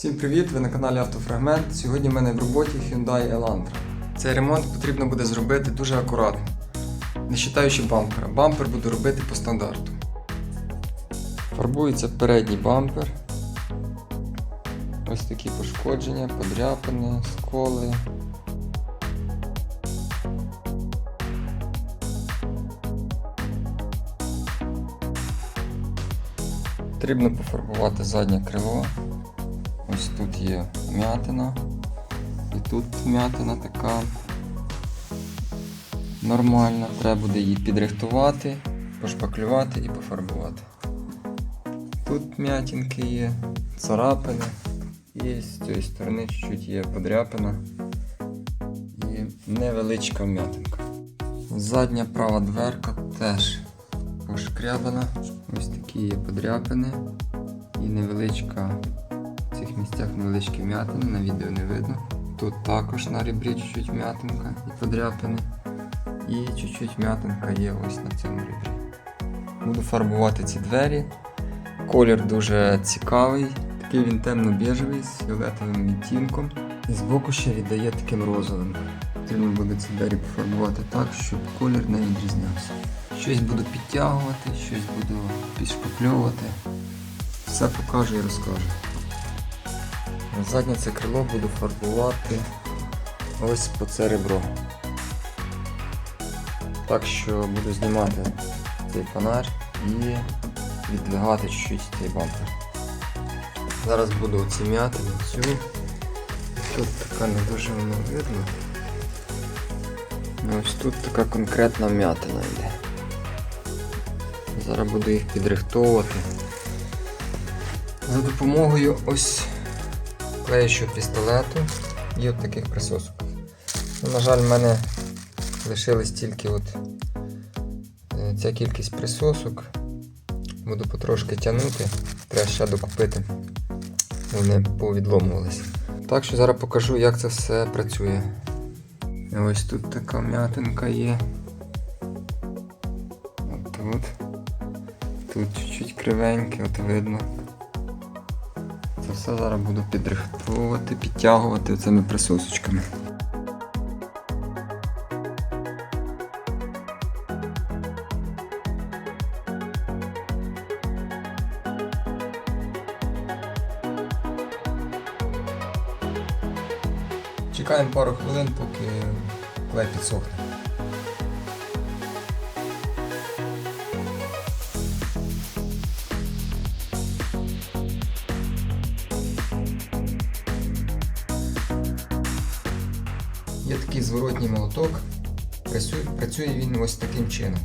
Всім привіт! Ви на каналі Автофрагмент. Сьогодні в мене в роботі Hyundai Elantra. Цей ремонт потрібно буде зробити дуже акуратно, не вважаючи бампера. Бампер буду робити по стандарту. Фарбується передній бампер. Ось такі пошкодження, подряпини, сколи. Потрібно пофарбувати заднє крило. Ось тут є вмятина. І тут вмятина така нормальна. Треба буде її підрихтувати, пошпаклювати і пофарбувати. Тут м'ятінки є, царапини. І з цієї сторони чуть-чуть є подряпина і невеличка вмятинка. Задня права дверка теж пошкрябана. Ось такі є подряпини і невеличка місцях невеличкі вмятини, на відео не видно. Тут також на ребрі чуть-чуть вмятинка і подряпини. І чуть-чуть вмятинка є ось на цьому ребрі. Буду фарбувати ці двері. Колір дуже цікавий. Такий він темно-біжевий з фіолетовим відтінком. І збоку ще віддає таким розовим. Потрібно буде ці двері пофарбувати так, щоб колір не відрізнявся. Щось буду підтягувати, щось буду підшпакльовувати. Все покажу і розкажу. Заднє це крило буду фарбувати ось по це ребро. Так що буду знімати цей фонарь і віддвигати чуть-чуть цей бампер. Зараз буду оці м'ятини, цю. Тут така не дуже воно видно. Ну, Ось тут така конкретна м'ятина йде. Зараз буду їх підрихтовувати. За допомогою ось клеючого пістолету і от таких присосок. Ну, на жаль, в мене лишилась тільки от е, ця кількість присосок. Буду потрошки тягнути, треба ще докупити. Вони повідломувалися. Так що зараз покажу, як це все працює. Ось тут така м'ятинка є. От тут. Тут чуть-чуть кривеньке, от видно. Це все зараз буду підрихтовувати, підтягувати цими присосочками. Чекаємо пару хвилин, поки клей підсохне. Молоток. Працює, він ось таким чином.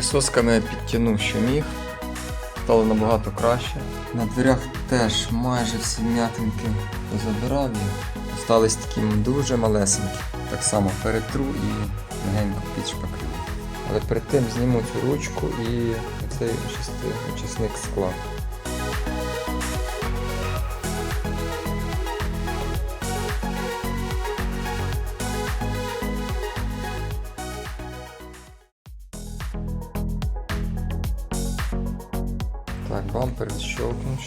Присосками підтягнув, що міг. Стало набагато краще. На дверях теж майже всі м'ятинки позабирав їх. Остались такі дуже малесенькі. Так само перетру і легенько підшпаклюю. Але перед тим зніму цю ручку і цей очисник скла.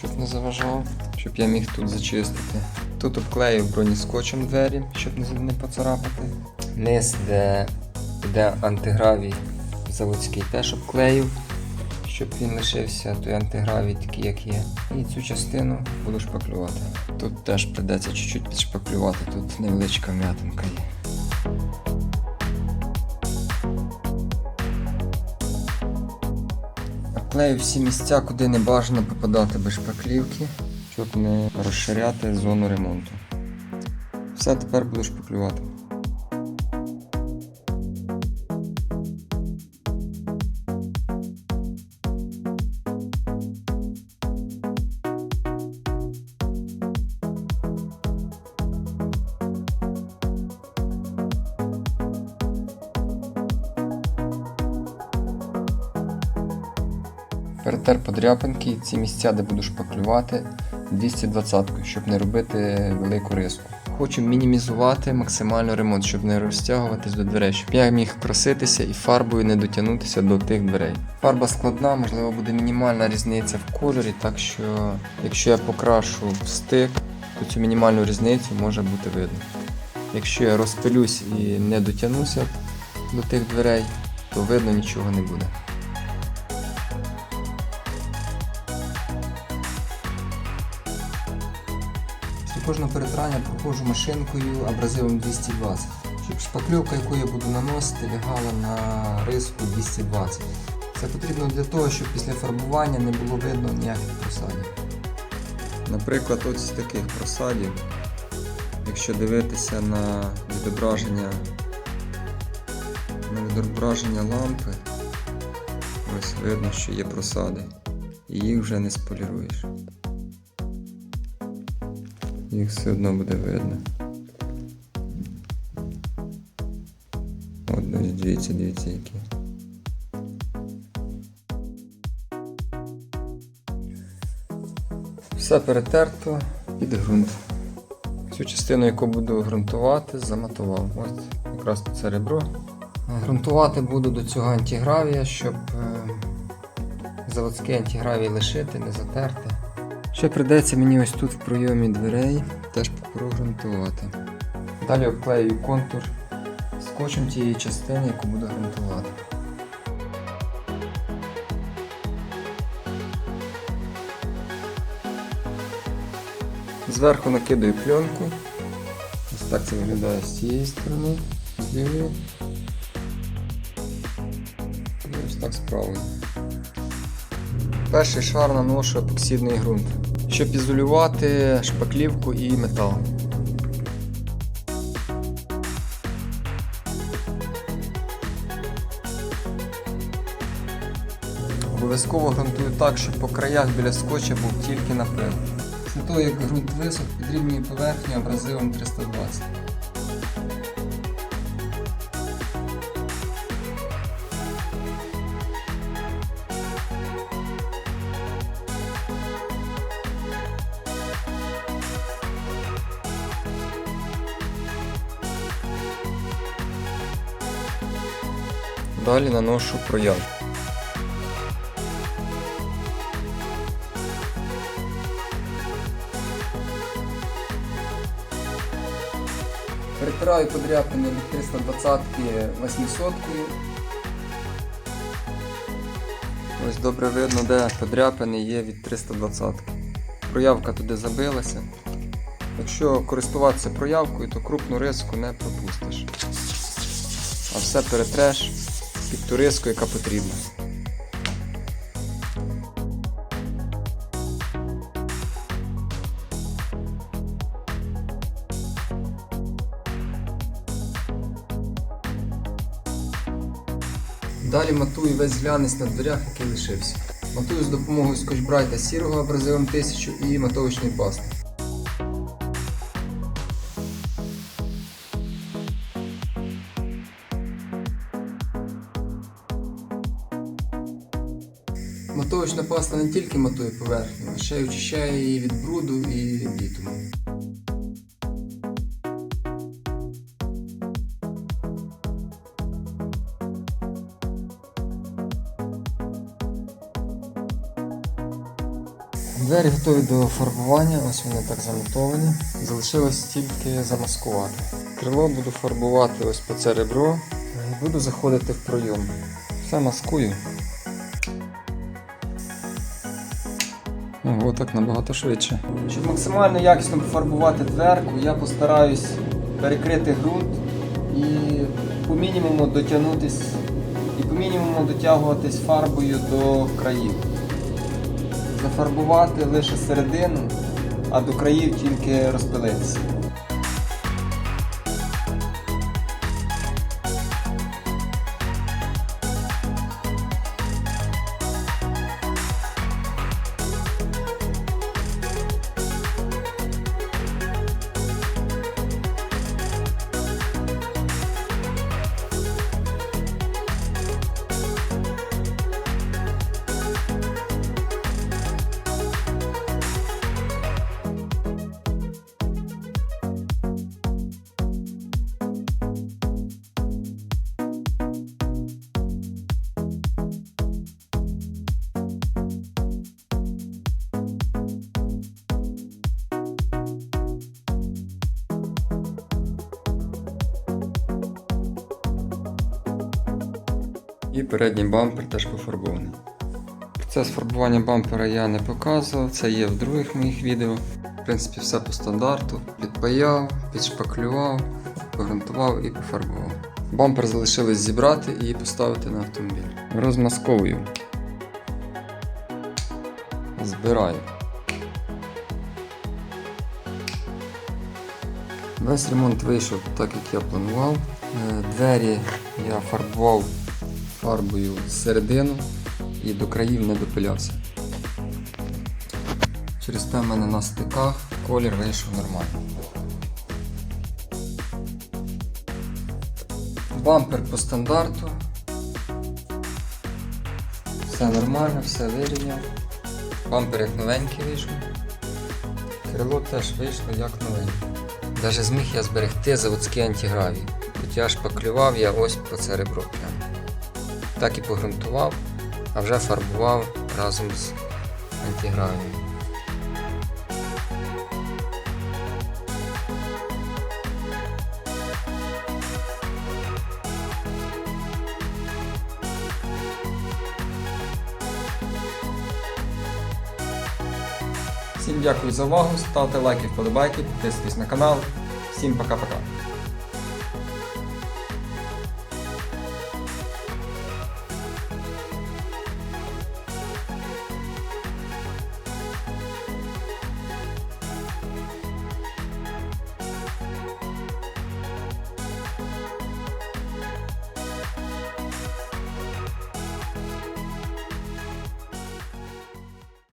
Щоб не заважав, щоб я міг тут зачистити. Тут обклеїв броніскотчем двері, щоб не, не поцарапати. Низ, де йде антигравій заводський, теж обклеїв, щоб він лишився той антигравій такий, як є. І цю частину буду шпаклювати. Тут теж придеться чуть-чуть підшпаклювати, тут невеличка м'ятинка є. Обклею всі місця, куди не бажано попадати без шпаклівки, щоб не розширяти зону ремонту. Все тепер буду шпаклювати. Перетер подряпинки і ці місця, де буду шпаклювати 220 щоб не робити велику риску. Хочу мінімізувати максимально ремонт, щоб не розтягуватись до дверей, щоб я міг краситися і фарбою не дотягнутися до тих дверей. Фарба складна, можливо, буде мінімальна різниця в кольорі, так що якщо я покрашу в стик, то цю мінімальну різницю може бути видно. Якщо я розпилюсь і не дотягнуся до тих дверей, то видно нічого не буде. Кожного перетирання проходжу машинкою абразивом 220, щоб шпакльовка, яку я буду наносити, лягала на риску 220. Це потрібно для того, щоб після фарбування не було видно ніяких просадів. Наприклад, ось з таких просадів, якщо дивитися на відображення, на відображення лампи, ось видно, що є просади. І їх вже не споліруєш. Їх все одно буде видно. От дивіться, дивіться які. Все перетерто під ґрунт. Цю частину, яку буду ґрунтувати, заматував. Ось якраз це ребро. Грунтувати буду до цього антигравія, щоб е, заводський антигравій лишити, не затерти. Ще прийдеться мені ось тут в пройомі дверей теж прогрунтувати. Далі обклею контур скотчем тієї частини, яку буду грунтувати. Зверху накидаю пленку. Ось так це виглядає з цієї сторони, з. І ось так з. Перший шар наношу епоксидний ґрунт, щоб ізолювати шпаклівку і метал. Обов'язково ґрунтую так, щоб по краях біля скотча був тільки напил. Після того, як ґрунт висох, підрівнюю поверхню абразивом 320. Далі наношу прояв. Перетираю подряпини від 320 800 Ось добре видно, де подряпини є від 320 Проявка туди забилася. Якщо користуватися проявкою, то крупну риску не пропустиш. А все перетреш ту яка потрібна. Далі матую весь глянець на дверях, який лишився. Матую з допомогою скотчбрайта сірого абразивом 1000 і матовочної пасти. Паста не тільки матує поверхню, а ще й очищає її від бруду і бітуму. Двері готові до фарбування, ось вони так заматовані. Залишилось тільки замаскувати. Крило буду фарбувати ось по це ребро і буду заходити в пройом. Все маскую. Ого, так набагато швидше. Щоб максимально якісно пофарбувати дверку, я постараюсь перекрити ґрунт і по мінімуму дотягнутись і по мінімуму дотягуватись фарбою до країв. Зафарбувати лише середину, а до країв тільки розпилитися. І передній бампер теж пофарбований. Процес фарбування бампера я не показував, це є в других моїх відео. В принципі, все по стандарту. Підпаяв, підшпаклював, погрунтував і пофарбував. Бампер залишилось зібрати і поставити на автомобіль. Розмасковую. Збираю. Весь ремонт вийшов так, як я планував. Е, Двері я фарбував фарбою середину і до країв не допилявся. Через те в мене на стиках колір вийшов нормально. Бампер по стандарту. Все нормально, все вирівняв. Бампер як новенький вийшов. Крило теж вийшло як новеньке. Даже зміг я зберегти заводський антигравій. Хоча шпаклював я ось по це ребро. Так і погрунтував, а вже фарбував разом з антигравієм. Всім дякую за увагу, ставте лайки, вподобайки, підписуйтесь на канал. Всім пока-пока.